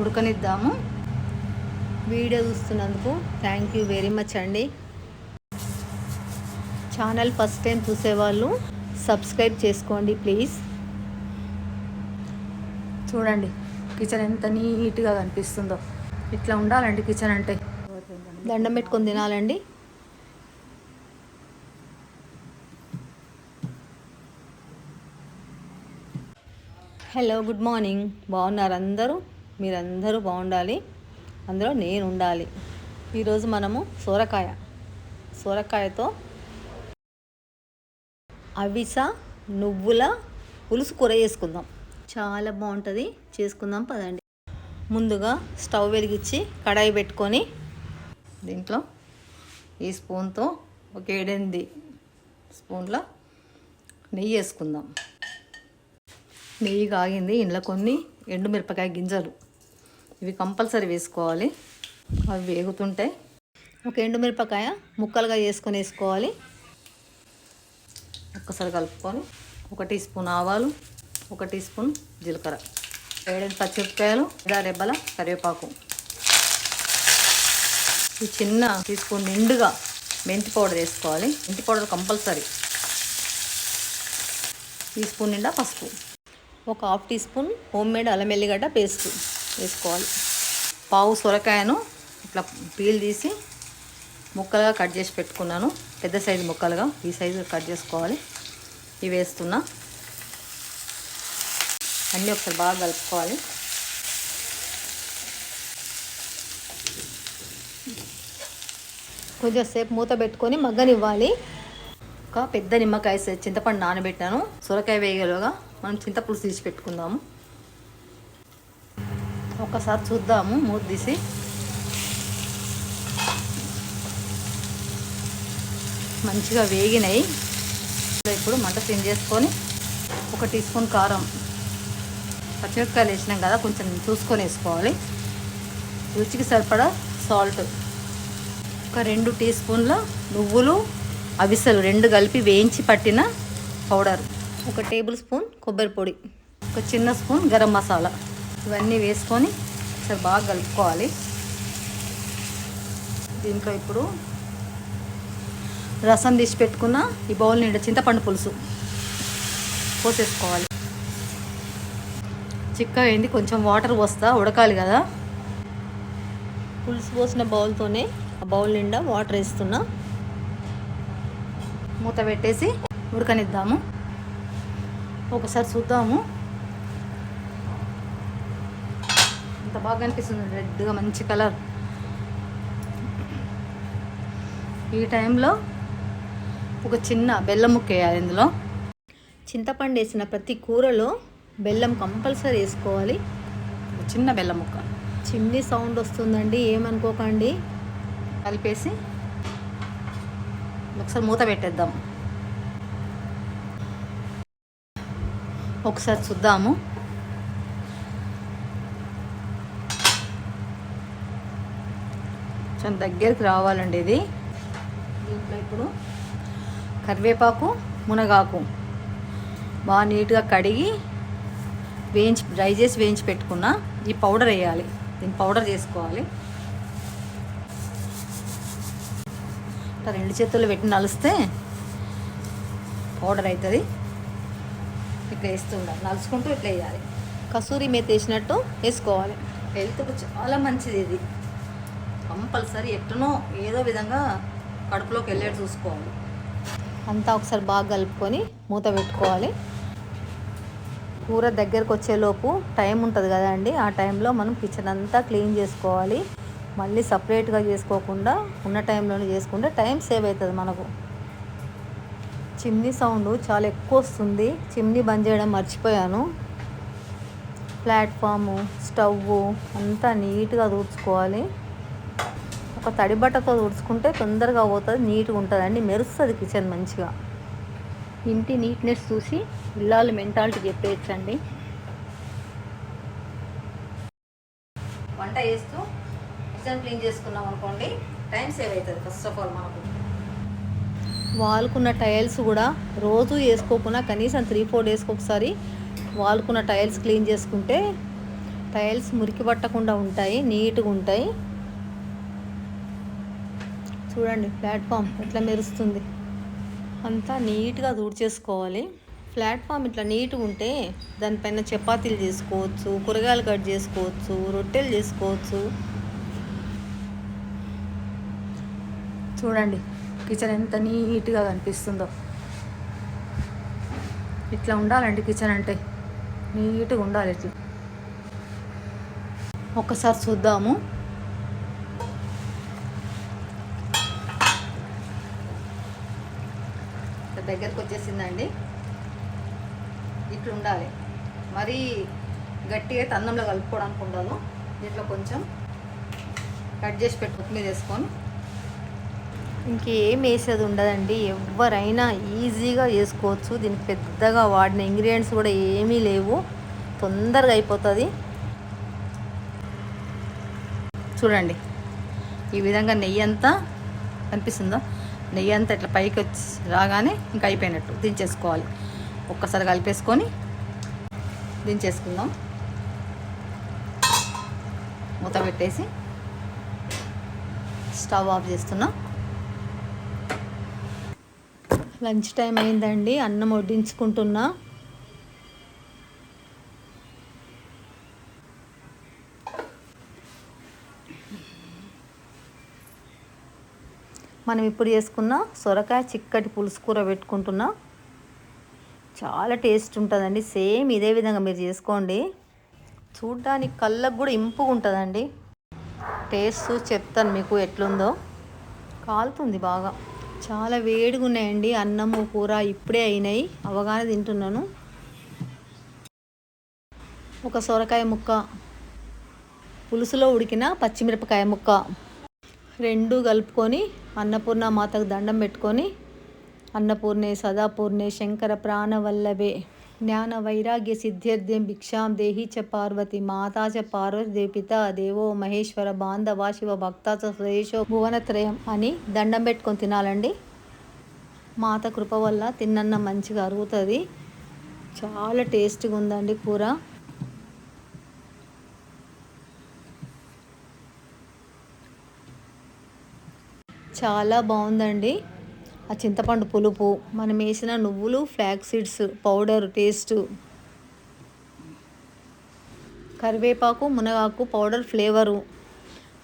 ఉడకనిద్దాము. Video చూస్తున్నందుకు thank you very much అండి. Channel first time చూసేవాళ్ళు సబ్స్క్రైబ్ చేసుకోండి ప్లీజ్ చూడండి కిచెన్ ఎంత నీట్గా కనిపిస్తుందో. ఇట్లా ఉండాలండి కిచెన్ అంటే. దండం పెట్టుకొని తినాలండి. హలో గుడ్ మార్నింగ్ బాగున్నారు అందరూ? మీరందరూ బాగుండాలి. అందులో నేను ఉండాలి ఈరోజు మనము సోరకాయ. సోరకాయతో అవిస నువ్వుల పులుసు కూర చేసుకుందాం. చాలా బాగుంటుంది. చేసుకుందాం పదండి. ముందుగా స్టవ్ వెలిగించి కడాయి పెట్టుకొని దీంట్లో ఈ స్పూన్తో ఒక ఏడెనిమిది స్పూన్ల నెయ్యి వేసుకుందాం. నెయ్యి కాగింది. ఇంట్లో కొన్ని ఎండుమిరపకాయ గింజలు. ఇవి కంపల్సరీ వేసుకోవాలి. అవి వేగుతుంటే ఒక ఎండుమిరపకాయ ముక్కలుగా చేసుకొని వేసుకోవాలి. ఒక్కసారి కలుపుకొని ఒక టీ స్పూన్ ఆవాలు ఒక టీ స్పూన్ జీలకర్ర ఏడెనిమిది పచ్చిమిరపకాయలు ఇదా రెబ్బల కరివేపాకు. ఈ చిన్న టీ స్పూన్ నిండుగా మెంతి పౌడర్ వేసుకోవాలి. మెంతి పౌడర్ కంపల్సరీ. టీ స్పూన్ నిండా పసుపు. ఒక half teaspoon homemade అల్లం ఎల్లిగడ్డ పేస్ట్. వేసుకోవాలి. పావు సొరకాయను ఇట్లా పీల్ తీసి ముక్కలుగా కట్ చేసి పెట్టుకున్నాను. పెద్ద సైజు ముక్కలుగా ఈ సైజు కట్ చేసుకోవాలి. ఇవి వేస్తున్నా. అన్నీ ఒకసారి బాగా కలుపుకోవాలి. కొంచెం సేపు మూత పెట్టుకొని మగ్గనివ్వాలి. ఒక పెద్ద నిమ్మకాయ సైజ్ చింతపండు నానబెట్టాను. సొరకాయ వేయగలుగా మనం చింతపులుసు తీసి పెట్టుకుందాము. ఒకసారి చూద్దాము మూత తీసి. మంచిగా వేగినాయి. ఇప్పుడు మంట సిమ్ చేసుకొని ఒక టీ స్పూన్ కారం పచ్చిమిరపకాయలు వేసినాం కదా కొంచెం చూసుకొని వేసుకోవాలి. రుచికి సరిపడా సాల్ట్ ఒక రెండు టీ స్పూన్ల నువ్వులు అవిసలు రెండు కలిపి వేయించి పట్టిన పౌడర్ ఒక టేబుల్ స్పూన్ కొబ్బరి పొడి. ఒక చిన్న స్పూన్ గరం మసాలా. ఇవన్నీ వేసుకొని ఒకసారి బాగా కలుపుకోవాలి. దీంట్లో ఇప్పుడు రసం తీసి పెట్టుకున్న ఈ బౌల్ నిండా చింతపండు పులుసు పోసేసుకోవాలి. చిక్క అయింది కొంచెం వాటర్ పోస్తా ఉడకాలి కదా. పులుసు పోసిన బౌల్తోనే ఆ బౌల్ నిండా వాటర్ వేస్తున్నా. మూత పెట్టేసి ఉడకనిద్దాము. ఒకసారి చూద్దాము. బాగా అనిపిస్తుంది రెడ్గా మంచి కలర్ ఈ టైంలో ఒక చిన్న బెల్లం ముక్క వేయాలి ఇందులో. చింతపండు వేసిన ప్రతి కూరలో బెల్లం కంపల్సరీ వేసుకోవాలి. ఒక చిన్న బెల్లం ముక్క. చిన్ని సౌండ్ వస్తుందండి ఏమనుకోకండి. కలిపేసి ఒకసారి మూత పెట్టేద్దాం. ఒకసారి చూద్దాము. కొంచెం దగ్గరికి రావాలండి ఇది. దీంట్లో ఇప్పుడు కరివేపాకు మునగాకు బాగా నీట్గా కడిగి వేయించి డ్రై చేసి వేయించి పెట్టుకున్న ఈ పౌడర్ వేయాలి. దీన్ని పౌడర్ చేసుకోవాలి. ఇట్లా రెండు చేతుల్లో పెట్టి నలిస్తే పౌడర్ అవుతుంది. ఇట్లా వేస్తుండాలి నలుచుకుంటూ ఇట్లా వేయాలి. కసూరి మేత వేసినట్టు వేసుకోవాలి. హెల్త్కు చాలా మంచిది ఇది. కంపల్సరీ ఎట్టనో ఏదో విధంగా కడుపులోకి వెళ్ళేది చూసుకోవాలి. అంతా ఒకసారి బాగా కలుపుకొని మూత పెట్టుకోవాలి. కూర దగ్గరకు వచ్చేలోపు టైం ఉంటుంది కదండి ఆ టైంలో మనం కిచెన్ అంతా క్లీన్ చేసుకోవాలి. మళ్ళీ సపరేట్గా చేసుకోకుండా ఉన్న టైంలోనే చేసుకుంటే టైం సేవ్ అవుతుంది మనకు. చిమ్నీ సౌండ్ చాలా ఎక్కువ వస్తుంది. చిమ్నీ బంద్ చేయడం మర్చిపోయాను. ప్లాట్ఫాము స్టవ్ అంతా నీట్గా తుడుచుకోవాలి. ఒక తడి బట్టతో తుడుచుకుంటే తొందరగా పోతుంది నీట్గా ఉంటుందండి. మెరుస్తుంది కిచెన్ మంచిగా. ఇంటి నీట్నెస్ చూసి ఇల్లాలు మెంటాలిటీ చెప్పేయచ్చండి. వంట చేస్తూ కిచెన్ క్లీన్ చేసుకున్నాం అనుకోండి టైం సేవ్ అవుతుంది ఫస్ట్ ఆఫ్ ఆల్ మనకు. వాల్కున్న టైల్స్ కూడా రోజు వేసుకోకుండా కనీసం త్రీ ఫోర్ డేస్కి ఒకసారి వాల్కున్న టైల్స్ క్లీన్ చేసుకుంటే టైల్స్ మురికి పట్టకుండా ఉంటాయి నీట్గా ఉంటాయి. చూడండి ప్లాట్ఫామ్ ఎట్లా మెరుస్తుంది. అంతా నీట్గా చేసుకోవాలి ప్లాట్ఫామ్ ఇట్లా నీట్గా ఉంటే దానిపైన చపాతీలు చేసుకోవచ్చు కూరగాయలు కట్ చేసుకోవచ్చు రొట్టెలు చేసుకోవచ్చు. చూడండి కిచెన్ ఎంత నీట్గా కనిపిస్తుందో. ఇట్లా ఉండాలండి కిచెన్ అంటే. నీట్గా ఉండాలి ఇట్లా. ఒక్కసారి చూద్దాము. దగ్గరకు వచ్చేసిందండి. ఇట్లా ఉండాలి మరీ గట్టిగా అయితే అన్నంలో కలుపుకోవడానికి ఉండదు. దీంట్లో కొంచెం కట్ చేసి పెట్టి కొత్తిమీర వేసుకొని. ఇంకేం వేసేది ఉండదండి. ఎవరైనా ఈజీగా చేసుకోవచ్చు. దీనికి పెద్దగా వాడిన ఇంగ్రీడియంట్స్ కూడా ఏమీ లేవు. తొందరగా అయిపోతుంది. చూడండి. ఈ విధంగా నెయ్యి అంతా కనిపిస్తుందా? నెయ్యి అంతా ఇట్లా పైకి వచ్చి రాగానే ఇంకా అయిపోయినట్టు దించేసుకోవాలి. ఒక్కసారి కలిపేసుకొని దించేసుకుందాం. మూత పెట్టేసి స్టవ్ ఆఫ్ చేస్తున్నా. లంచ్ టైం అయిందండి అన్నం వడ్డించుకుంటున్నా. మనం ఇప్పుడు చేసుకున్న సొరకాయ చిక్కటి పులుసు కూర పెట్టుకుంటున్నా చాలా టేస్ట్ ఉంటుందండి. సేమ్ ఇదే విధంగా మీరు చేసుకోండి. చూడ్డానికి కళ్ళకు కూడా ఇంపుగా ఉంటుందండి. టేస్ట్ చెప్తాను మీకు ఎట్లుందో. కాలుతుంది బాగా. చాలా వేడిగా ఉన్నాయండి. అన్నము కూర ఇప్పుడే అయినాయి. అవగానే తింటున్నాను. ఒక సొరకాయ ముక్క పులుసులో ఉడికిన పచ్చిమిరపకాయ ముక్క. రెండు కలుపుకొని అన్నపూర్ణ మాతకు దండం పెట్టుకొని అన్నపూర్ణే సదాపూర్ణే శంకర ప్రాణవల్లభే. జ్ఞాన వైరాగ్య సిద్ధ్యర్థ్యం భిక్షాం దేహి చ పార్వతి మాతా చ పార్వతి దేపిత దేవో మహేశ్వర బాంధవ శివ భక్త సురేషో భువనత్రయం అని దండం పెట్టుకొని తినాలండి. మాత కృప వల్ల తిన్నన్న మంచిగా అరుగుతుంది. చాలా టేస్ట్గా ఉందండి కూర. చాలా బాగుందండి. ఆ చింతపండు పులుపు మనం వేసిన నువ్వులు ఫ్లాక్ సీడ్స్ పౌడర్ టేస్ట్ కరివేపాకు మునగాకు పౌడర్ ఫ్లేవరు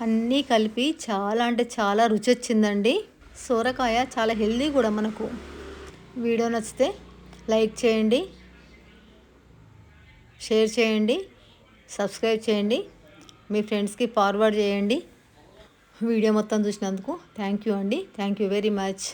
అన్నీ కలిపి చాలా అంటే చాలా రుచి వచ్చిందండి. సోరకాయ చాలా హెల్దీ కూడా మనకు. వీడియో నచ్చితే లైక్ చేయండి షేర్ చేయండి సబ్స్క్రైబ్ చేయండి మీ ఫ్రెండ్స్కి ఫార్వర్డ్ చేయండి. వీడియో మొత్తం చూసినందుకు థ్యాంక్ యూ అండి. Thank you very much.